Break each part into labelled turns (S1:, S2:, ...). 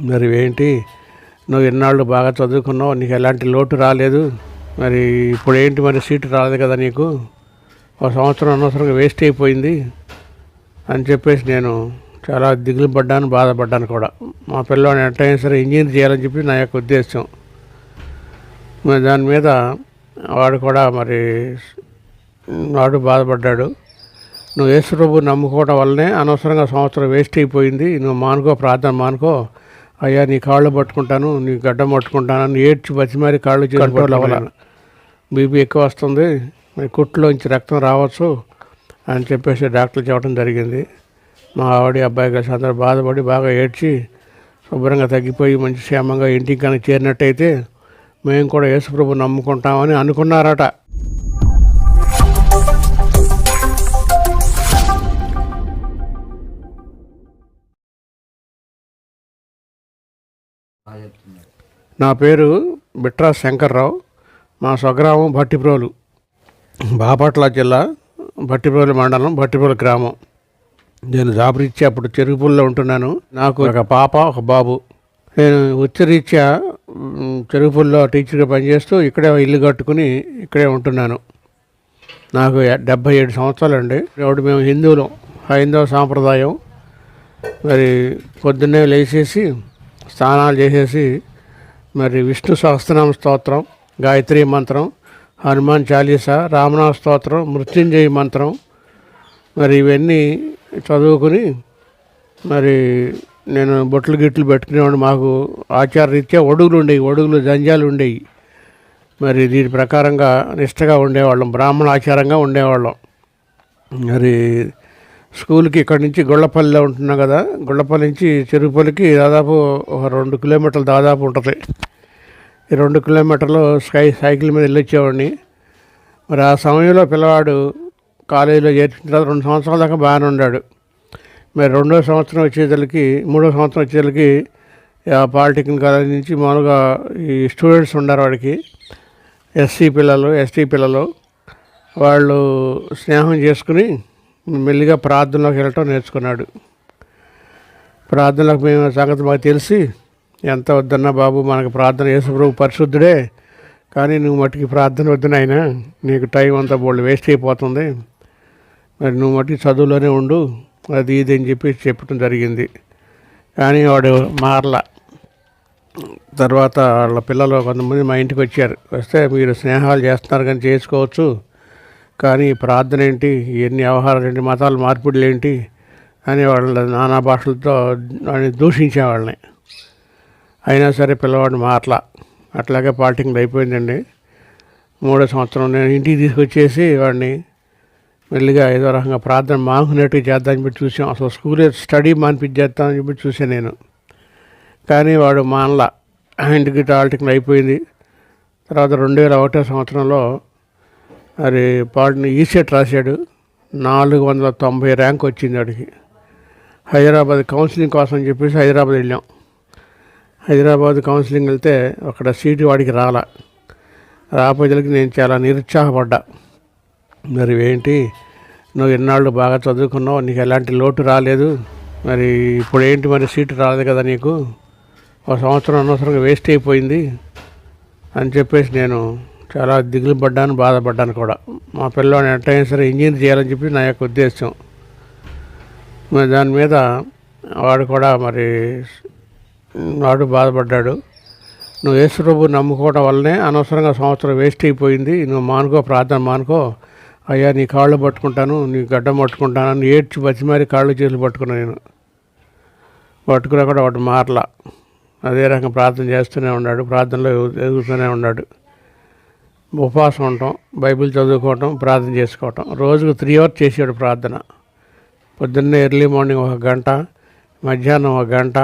S1: మరి ఏంటి? నువ్వు ఎన్నాళ్ళు బాగా చదువుకున్నావు? నీకు ఎలాంటి లోటు రాలేదు. మరి ఇప్పుడు ఏంటి మరి సీటు రాలేదు కదా నీకు? ఒక సంవత్సరం అనవసరంగా వేస్ట్ అయిపోయింది అని చెప్పేసి నేను చాలా దిగులు పడ్డాను బాధపడ్డాను కూడా. మా పిల్లవాడిని ఎట్టయినా సరే ఇంజనీర్ చేయాలని చెప్పి నా యొక్క ఉద్దేశం. మరి దాని మీద వాడు కూడా మరి వాడు బాధపడ్డాడు. నువ్వు యేసు ప్రభు నమ్ముకోవడం వల్లనే అనవసరంగా సంవత్సరం వేస్ట్ అయిపోయింది. నువ్వు మానుకో ప్రార్థన మానుకో. అయ్యా నీ కాళ్ళు పట్టుకుంటాను నీ గడ్డం పట్టుకుంటాను అని ఏడ్చి బతిమారి కాళ్ళు కంట్రోల్ అవ్వాలి? బీపీ ఎక్కువ వస్తుంది కుట్లోంచి రక్తం రావచ్చు అని చెప్పేసి డాక్టర్ చెప్పడం జరిగింది. మా ఆవిడ అబ్బాయి కలిసి అందరూ బాధపడి బాగా ఏడ్చి శుభ్రంగా తగ్గిపోయి మంచి క్షేమంగా ఇంటికి కనుక చేరినట్టయితే మేము కూడా యేసుప్రభు నమ్ముకుంటామని అనుకున్నారట. నా పేరు బిట్రా శంకర్రావు. మా స్వగ్రామం భట్టిప్రోలు. బాపట్ల జిల్లా భట్టిప్రోలు మండలం భట్టిప్రోలు గ్రామం. నేను జాబరీత్యా అప్పుడు చెరుగుపూల్లో ఉంటున్నాను. నాకు ఒక పాప ఒక బాబు. నేను ఉచ్చరీత్యా మ్, చెరుగుపూల్లో టీచర్గా పనిచేస్తూ ఇక్కడే ఇల్లు కట్టుకుని ఇక్కడే ఉంటున్నాను. నాకు డెబ్బై డెబ్భై ఏడు సంవత్సరాలండి. ఇప్పుడు మేము హిందువులు హైందవ సాంప్రదాయం. మరి పొద్దున్నే లేచేసి స్నానాలు చేసేసి మరి విష్ణు సహస్రనామ స్తోత్రం గాయత్రి మంత్రం హనుమాన్ చాలీసా రామనామ స్తోత్రం మృత్యుంజయ మంత్రం మరి ఇవన్నీ చదువుకుని మరి నేను బొట్లు గిట్లు పెట్టుకునేవాడు మాకు ఆచారరీత్యా ఒడుగులు ఉండేవి ఒడుగులు జంజాలు ఉండేవి. మరి దీని ప్రకారంగా నిష్టగా ఉండేవాళ్ళం బ్రాహ్మణ ఆచారంగా ఉండేవాళ్ళం. మరి స్కూల్కి ఇక్కడి నుంచి గొళ్ళపల్లిలో ఉంటున్నాం కదా గొళ్ళపల్లి నుంచి చెరుపల్లికి దాదాపు ఒక రెండు కిలోమీటర్లు దాదాపు ఉంటుంది. ఈ రెండు కిలోమీటర్లు స్కై సైకిల్ మీద వెళ్ళొచ్చేవాడిని. మరి ఆ సమయంలో పిల్లవాడు కాలేజీలో చేర్చిన తర్వాత రెండు సంవత్సరాల దాకా బాగానే ఉన్నాడు. మరి రెండో సంవత్సరం వచ్చేసరికి మూడో సంవత్సరం వచ్చేసరికి పాలిటెక్నిక్ కాలేజ్ నుంచి మామూలుగా ఈ స్టూడెంట్స్ ఉన్నారు వాడికి. ఎస్సీ పిల్లలు ఎస్టీ పిల్లలు వాళ్ళు స్నేహం చేసుకుని మెల్లిగా ప్రార్థనలోకి వెళ్ళటం నేర్చుకున్నాడు. ప్రార్థనలకు మేము సంగతి మాకు తెలిసి ఎంత వద్దన్నా బాబు మనకు ప్రార్థన యేసుప్రభు పరిశుద్ధుడే కానీ నువ్వు మట్టుకి ప్రార్థన వద్దు నాయన. నీకు టైం అంతా బోళ్ళు వేస్ట్ అయిపోతుంది. మరి నువ్వు మట్టుకి చదువులోనే ఉండు. అది ఇది అని చెప్పి చెప్పడం జరిగింది. కానీ వాడు మారల. తర్వాత వాళ్ళ పిల్లలు కొంతమంది మా ఇంటికి వచ్చారు. వస్తే మీరు స్నేహాలు చేస్తున్నారు కానీ చేసుకోవచ్చు. కానీ ప్రార్థన ఏంటి? ఎన్ని వ్యవహారాలు ఏంటి మతాలు మార్పిడులు ఏంటి? అని వాళ్ళ నానా భాషలతో వాడిని దూషించేవాళ్ళని. అయినా సరే పిల్లవాడిని మాట్లా అట్లాగే పాలిటింగ్ అయిపోయిందండి. మూడో సంవత్సరం నేను ఇంటికి తీసుకొచ్చేసి వాడిని మెల్లిగా ఏదో రకంగా ప్రార్థన మానుకునేట్టు చేద్దామని చెప్పి చూసాం అసలు స్కూల్ స్టడీ మానిపించేద్దామని చెప్పి చూసాను నేను. కానీ వాడు మానలా. ఇంటికి టాల్టింగ్ అయిపోయింది. తర్వాత రెండు వేల ఒకటో సంవత్సరంలో మరి పాడిని ఈసెట్ రాశాడు. నాలుగు వందల తొంభై ర్యాంక్ వచ్చింది వాడికి హైదరాబాద్ కౌన్సిలింగ్ కోసం అని చెప్పేసి హైదరాబాద్ వెళ్ళాం. హైదరాబాద్ కౌన్సిలింగ్ వెళ్తే అక్కడ సీటు వాడికి రాలా. రాకపోయేసరికి నేను చాలా నిరుత్సాహపడ్డా. మరి ఏంటి? నువ్వు ఎన్నాళ్ళు బాగా చదువుకున్నావు? నీకు ఎలాంటి లోటు రాలేదు. మరి ఇప్పుడు ఏంటి మరి సీటు రాలేదు కదా నీకు? ఒక సంవత్సరం అనవసరంగా వేస్ట్ అయిపోయింది అని చెప్పేసి నేను చాలా దిగులు పడ్డాను బాధపడ్డాను కూడా. మా పిల్లవాడిని ఎట్టయినా సరే ఇంజనీర్ చేయాలని చెప్పి నా యొక్క ఉద్దేశం. మరి దాని మీద వాడు కూడా మరి వాడు బాధపడ్డాడు. నువ్వు యేసుప్రభు నమ్ముకోవడం వల్లనే అనవసరంగా సంవత్సరం వేస్ట్ అయిపోయింది. నువ్వు మానుకో ప్రార్థన మానుకో. అయ్యా నీ కాళ్ళు పట్టుకుంటాను నీ గడ్డం పట్టుకుంటాను అని ఏడ్చి బతిమారి కాళ్ళు చేతులు పట్టుకున్నా నేను. పట్టుకున్నా కూడా వాడు మారలా. అదే రకంగా ప్రార్థన చేస్తూనే ఉన్నాడు ప్రార్థనలో ఎదుగుతూనే ఉన్నాడు. ఉపవాసం ఉండటం బైబిల్ చదువుకోవటం ప్రార్థన చేసుకోవటం. రోజుకు త్రీ అవర్స్ చేసేవాడు ప్రార్థన. పొద్దున్నే ఎర్లీ మార్నింగ్ ఒక గంట మధ్యాహ్నం ఒక గంట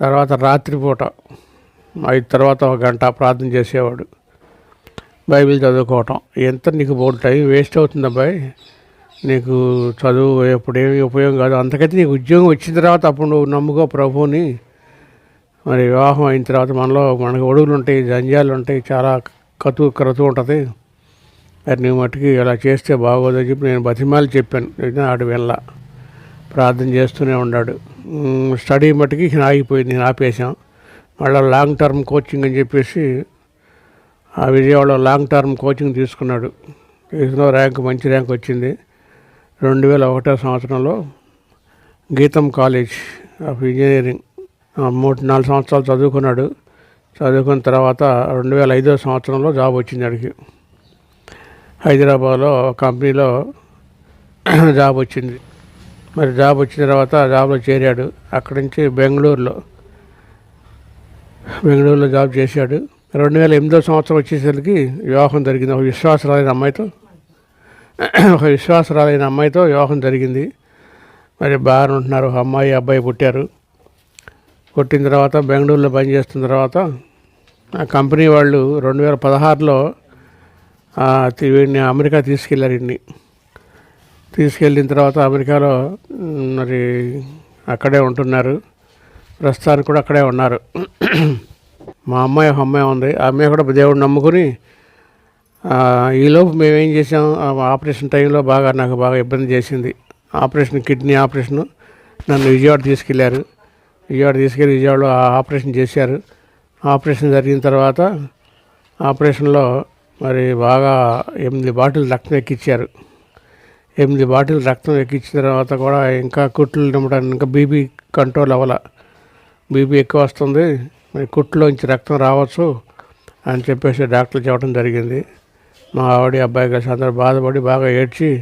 S1: తర్వాత రాత్రిపూట ఐదు తర్వాత ఒక గంట ప్రార్థన చేసేవాడు. బైబిల్ చదువుకోవటం. ఎంత నీకు బోర్డు టైం వేస్ట్ అవుతుంది అబ్బాయి. నీకు చదువు ఎప్పుడు ఏమి ఉపయోగం కాదు. అంతకైతే నీకు ఉద్యోగం వచ్చిన తర్వాత అప్పుడు నువ్వు నమ్ముకో ప్రభువుని. మరి వివాహం అయిన తర్వాత మనలో మనకు ఒడుగులు ఉంటాయి జంజాలు ఉంటాయి చాలా కతు క్రతు ఉంటుంది. మరి నువ్వు మట్టుకి ఇలా చేస్తే బాగోదని చెప్పి నేను బతిమాలి చెప్పాను. ఆడు వెళ్ళ. ప్రార్థన చేస్తూనే ఉన్నాడు స్టడీ మట్టుకి ఆగిపోయింది. నేను ఆపేశాం. మళ్ళీ లాంగ్ టర్మ్ కోచింగ్ అని చెప్పేసి ఆ విజయవాడలో లాంగ్ టర్మ్ కోచింగ్ తీసుకున్నాడు. తీసుకున్న ర్యాంక్ మంచి ర్యాంక్ వచ్చింది. రెండు వేల ఒకటో సంవత్సరంలో గీతం కాలేజ్ ఆఫ్ ఇంజనీరింగ్. మూడు నాలుగు సంవత్సరాలు చదువుకున్నాడు. చదువుకున్న తర్వాత రెండు వేల ఐదో సంవత్సరంలో జాబ్ వచ్చింది అడిగి హైదరాబాద్లో కంపెనీలో జాబ్ వచ్చింది. మరి జాబ్ వచ్చిన తర్వాత జాబ్లో చేరాడు. అక్కడి నుంచి బెంగళూరులో బెంగళూరులో జాబ్ చేశాడు. రెండు వేల ఎనిమిదో సంవత్సరం వచ్చేసరికి వివాహం జరిగింది. ఒక విశ్వాసరాలైన అమ్మాయితో ఒక విశ్వాసరాలైన అమ్మాయితో వివాహం జరిగింది. మరి బాగానే ఉంటున్నారు. ఒక అమ్మాయి అబ్బాయి పుట్టారు. కొట్టిన తర్వాత బెంగళూరులో పనిచేస్తున్న తర్వాత ఆ కంపెనీ వాళ్ళు రెండు వేల పదహారులో వీడిని అమెరికా తీసుకెళ్ళారు ఇన్ని. తీసుకెళ్ళిన తర్వాత అమెరికాలో మరి అక్కడే ఉంటున్నారు. ప్రస్తుతానికి కూడా అక్కడే ఉన్నారు. మా అమ్మాయి ఒక అమ్మాయి ఉంది. ఆ అమ్మాయి కూడా దేవుడు నమ్ముకుని ఈలోపు మేమేం చేసాం ఆ ఆపరేషన్ టైంలో బాగా నాకు బాగా ఇబ్బంది చేసింది. ఆపరేషన్ కిడ్నీ ఆపరేషన్ నన్ను విజయవాడ తీసుకెళ్ళారు. విజయవాడ తీసుకెళ్ళి విజయవాడలో ఆపరేషన్ చేశారు. ఆపరేషన్ జరిగిన తర్వాత ఆపరేషన్లో మరి బాగా ఎనిమిది బాటిల్ రక్తం ఎక్కించారు ఎనిమిది బాటిల్ రక్తం ఎక్కించిన తర్వాత కూడా ఇంకా కుట్లు నింపడానికి ఇంకా బీపీ కంట్రోల్ అవ్వాల. బీపీ ఎక్కువ వస్తుంది. మరి కుట్లోంచి రక్తం రావచ్చు అని చెప్పేసి డాక్టర్లు చెప్పడం జరిగింది. మా ఆవిడ అబ్బాయి కలిసి అందరూ బాధపడి బాగా ఏడ్చి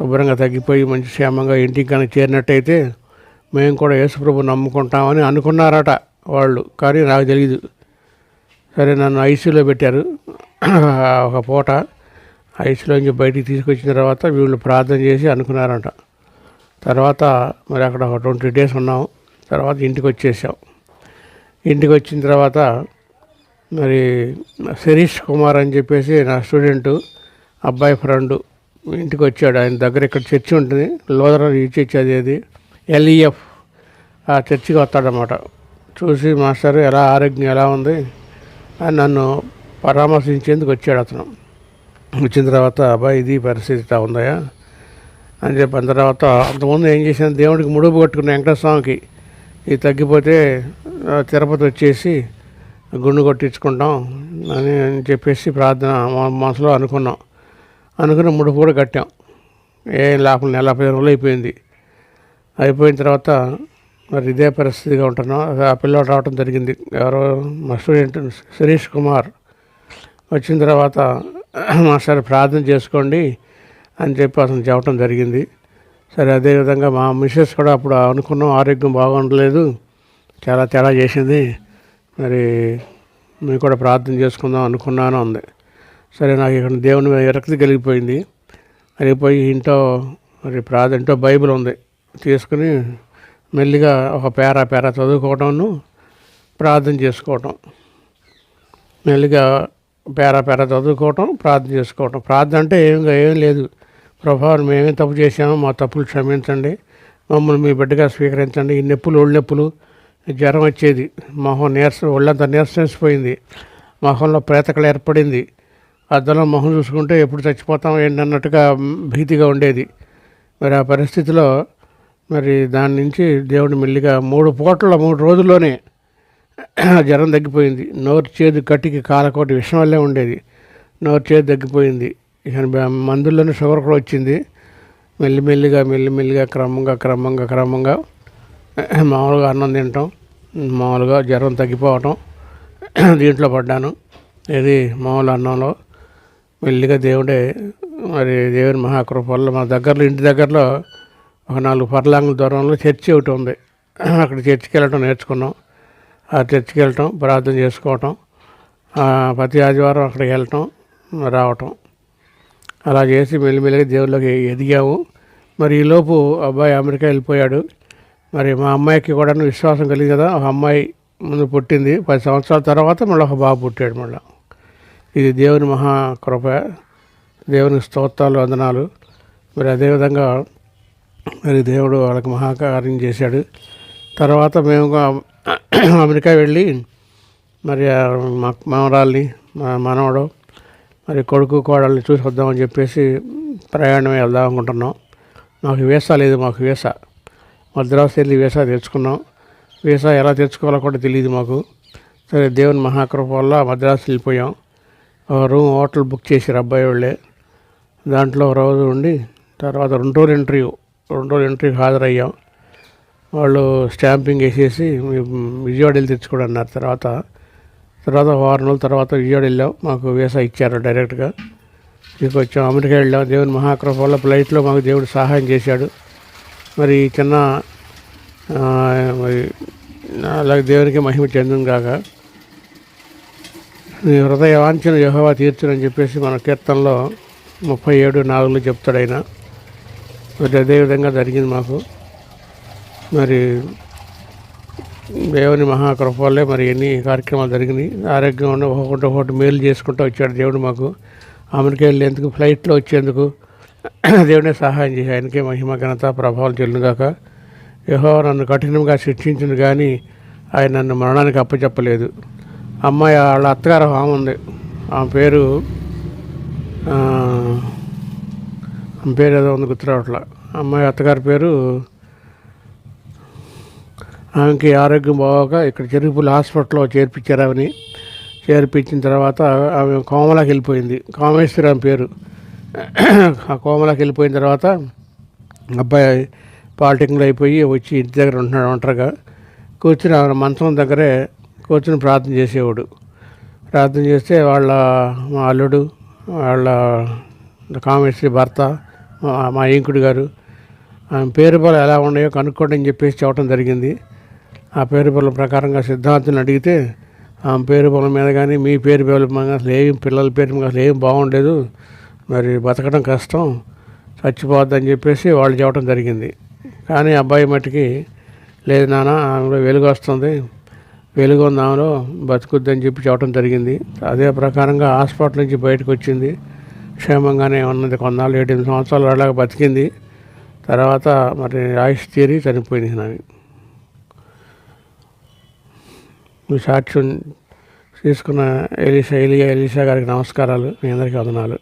S1: శుభ్రంగా తగ్గిపోయి మంచి క్షేమంగా ఇంటికి కానీ చేరినట్టయితే మేము కూడా యేసుప్రభు నమ్ముకుంటామని అనుకున్నారట వాళ్ళు కానీ నాకు తెలియదు సరే నన్ను ఐసీలో పెట్టారు. ఒక పూట ఐసీలోంచి బయటికి తీసుకొచ్చిన తర్వాత వీళ్ళు ప్రార్థన చేసి అనుకున్నారంట. తర్వాత మరి అక్కడ ఒక ట్వంటీ డేస్ ఉన్నాం. తర్వాత ఇంటికి వచ్చేసాం. ఇంటికి వచ్చిన తర్వాత మరి శరీష్ కుమార్ అని చెప్పేసి నా స్టూడెంట్ అబ్బాయి ఫ్రెండు ఇంటికి వచ్చాడు. ఆయన దగ్గర ఇక్కడ చర్చి ఉంటుంది. లోదర ఈ చర్చి అది అది. ఎల్ఈఎఫ్ ఆ చర్చికి వస్తాడనమాట చూసి మాస్టర్ ఎలా ఆరోగ్యం ఎలా ఉంది అని నన్ను పరామర్శించేందుకు వచ్చాడు అతను. వచ్చిన తర్వాత అబ్బాయి ఇది పరిస్థితి ఉందాయా ఉందయా అని చెప్పి అన్న తర్వాత అంతకుముందు ఏం చేశాను దేవుడికి ముడుపు కట్టుకున్న వెంకటస్వామికి స్వామికి ఇది తగ్గిపోతే తిరుపతి వచ్చేసి గుండు కొట్టించుకుంటాం అని అని చెప్పేసి ప్రార్థన మనసులో అనుకున్నాం. అనుకుని ముడుపు కూడా కట్టాం. ఏం లేకుండా నెల రోజులు అయిపోయింది. అయిపోయిన తర్వాత మరి ఇదే పరిస్థితిగా ఉంటున్నాం. ఆ పిల్లోడు రావడం జరిగింది. ఎవరో మా స్టూడెంట్ శిరీష్ కుమార్ వచ్చిన తర్వాత మాస్టర్ ప్రార్థన చేసుకోండి అని చెప్పి అతను చెప్పడం జరిగింది. సరే అదేవిధంగా మా మిస్సెస్ కూడా అప్పుడు అనుకున్నాం ఆరోగ్యం బాగుండలేదు చాలా తేడా చేసింది. మరి మేము కూడా ప్రార్థన చేసుకుందాం అనుకున్నాను అంది. సరే నాకు ఇక్కడ దేవుని మీద విరక్తి కలిగిపోయింది. కలిగిపోయి ఇంట్లో మరి ప్రార్థన ఇంట్లో బైబిల్ ఉంది. తీసుకుని మెల్లిగా ఒక పేరా పేరా చదువుకోవటంను ప్రార్థన చేసుకోవటం. మెల్లిగా పేరా పేరా చదువుకోవటం ప్రార్థన చేసుకోవటం. ప్రార్థన అంటే ఏం ఏం లేదు. ప్రభావం మేమేం తప్పు చేశామో మా తప్పులు క్షమించండి. మమ్మల్ని మీ బిడ్డగా స్వీకరించండి. ఈ నొప్పులు ఒళ్ళు నొప్పులు జ్వరం వచ్చేది. మొహం నీరస ఒళ్ళంతా నీరసించిపోయింది మొహంలో ప్రేతకలు ఏర్పడింది. అద్దంలో మొహం చూసుకుంటే ఎప్పుడు చచ్చిపోతాం ఏంటన్నట్టుగా భీతిగా ఉండేది. మరి ఆ పరిస్థితిలో మరి దాని నుంచి దేవుడు మెల్లిగా మూడు పూటల మూడు రోజుల్లోనే జ్వరం తగ్గిపోయింది. నోరు చేదు కట్టికి కాలకోటి విషం వల్లే ఉండేది. నోరు చేదు తగ్గిపోయింది. మందుల్లోనే షుగర్ కూడా వచ్చింది. మెల్లిమెల్లిగా మెల్లిమెల్లిగా క్రమంగా క్రమంగా క్రమంగా మామూలుగా అన్నం తినటం మామూలుగా జ్వరం తగ్గిపోవటం దీంట్లో పడ్డాను. ఇది మామూలు అన్నంలో. మెల్లిగా దేవుడే మరి దేవుని మహాకృప వల్ల మా దగ్గరలో ఇంటి దగ్గరలో ఒక నాలుగు పర్లాంగుల దూరంలో చర్చి ఒకటి ఉంది. అక్కడ చర్చికి వెళ్ళటం నేర్చుకున్నాం. ఆ చర్చికి వెళ్ళటం ప్రార్థన చేసుకోవటం ప్రతి ఆదివారం అక్కడికి వెళ్ళటం రావటం. అలా చేసి మెల్లిమెల్లిగా దేవుళ్ళకి ఎదిగాము. మరి ఈలోపు అబ్బాయి అమెరికా వెళ్ళిపోయాడు. మరి మా అమ్మాయికి కూడా విశ్వాసం కలిగింది కదా. ఒక అమ్మాయి ముందు పుట్టింది. పది సంవత్సరాల తర్వాత మళ్ళీ ఒక బాబు పుట్టాడు మళ్ళీ. ఇది దేవుని మహా కృప దేవుని స్తోత్రాలు వందనాలు. మరి అదేవిధంగా మరి దేవుడు వాళ్ళకి మహాకార్యం చేశాడు. తర్వాత మేము అమెరికా వెళ్ళి మరి ఆ మా మనవరాల్ని మా మనవడు మరి కొడుకు కోడల్ని చూసి వద్దామని చెప్పేసి ప్రయాణం వెళ్దాం అనుకుంటున్నాం. మాకు వీసా లేదు మాకు వీసా. మద్రాసు వెళ్ళి వీసా తెచ్చుకున్నాం. వీసా ఎలా తెచ్చుకోవాలో కూడా తెలియదు మాకు. సరే దేవుని మహాకృప వల్ల మద్రాసు వెళ్ళిపోయాం. రూమ్ హోటల్ బుక్ చేసి అబ్బాయి వాళ్ళే. దాంట్లో ఒక రోజు ఉండి తర్వాత రెండు రోజులు ఇంటర్వ్యూ రెండు రోజులు ఇంటర్వ్యూకి హాజరయ్యాం. వాళ్ళు స్టాంపింగ్ వేసేసి విజయవాడ వెళ్ళి తెచ్చుకోండి అన్నారు. తర్వాత తర్వాత వారం రోజుల తర్వాత విజయవాడ వెళ్ళాం. మాకు వీసా ఇచ్చారు డైరెక్ట్గా. ఇక వచ్చాం. అమెరికా వెళ్ళాం. దేవుని మహాకృప వల్ల ఫ్లైట్లో మాకు దేవుడు సహాయం చేశాడు. మరి ఈ చిన్న మరి అలాగే దేవునికి మహిమ చెందును కాక నీ హృదయ వాంఛను యహోవా తీర్చునని చెప్పేసి మన కీర్తనలో ముప్పై ఏడు నాలుగులో చెప్తాడు ఆయన. మరి అదేవిధంగా జరిగింది మాకు. మరి దేవుని మహాకృప వల్లే మరి ఎన్ని కార్యక్రమాలు జరిగినాయి. ఆరోగ్యం ఉన్న ఒకటి ఒకటి మేలు చేసుకుంటూ వచ్చాడు దేవుడు మాకు. అమెరికా వెళ్ళేందుకు ఫ్లైట్లో వచ్చేందుకు దేవుడే సహాయం చేసి ఆయనకే మహిమ ఘనత ప్రభావాలు చెల్లుగాక యహో నన్ను కఠినంగా శిక్షించింది కానీ ఆయన నన్ను మరణానికి అప్పచెప్పలేదు. అమ్మాయి వాళ్ళ అత్తగారు ఆమె ఉంది. ఆమె పేరు పేరు ఏదో ఉంది గుర్తురావట్లా అమ్మాయి అత్తగారి పేరు ఆమెకి ఆరోగ్యం బాగోక ఇక్కడ చెరుకుపల్లి హాస్పిటల్లో చేర్పించారు ఆమెని. చేర్పించిన తర్వాత ఆమె కోమలాకి వెళ్ళిపోయింది. కామేశ్వరి ఆమె పేరు. ఆ కోమలాకి వెళ్ళిపోయిన తర్వాత అబ్బాయి పాలిటెక్నిక్ అయిపోయి వచ్చి ఇంటి దగ్గర ఉంటున్నాడు ఒంటరిగా. కూర్చుని ఆమె మంచం దగ్గరే కూర్చుని ప్రార్థన చేసేవాడు. ప్రార్థన చేస్తే వాళ్ళ మా అల్లుడు వాళ్ళ కామేశ్వరి భర్త మా- ఇంకుడు గారు. ఆమె పేరు బలం ఎలా ఉన్నాయో కనుక్కోండి అని చెప్పేసి చెప్పడం జరిగింది. ఆ పేరు బలం ప్రకారంగా సిద్ధాంతుని అడిగితే ఆమె పేరు బలం మీద కానీ మీ పేరు బలం అసలు ఏం పిల్లల పేరు మీద అసలు ఏం బాగుండలేదు మరి బతకడం కష్టం చచ్చిపోద్దని చెప్పేసి వాళ్ళు చెప్పడం జరిగింది. కానీ అబ్బాయి మట్టుకి లేదు నాన్న ఆమెలో వెలుగు వస్తుంది. వెలుగు ఉంది ఆమెలో బతుకుద్దని చెప్పి చెప్పడం జరిగింది. అదే ప్రకారంగా హాస్పిటల్ నుంచి బయటకు వచ్చింది. క్షేమంగానే ఉన్నది. కొన్నాళ్ళు ఎనిమిది సంవత్సరాలు అలాగే బతికింది. తర్వాత మరి ఆయుష్ తీరి చనిపోయింది నాని మీ సాక్ష్యం తీసుకున్న ఎలీషా ఎలియా ఎలీషా గారికి నమస్కారాలు. మీ అందరికీ వందనాలు.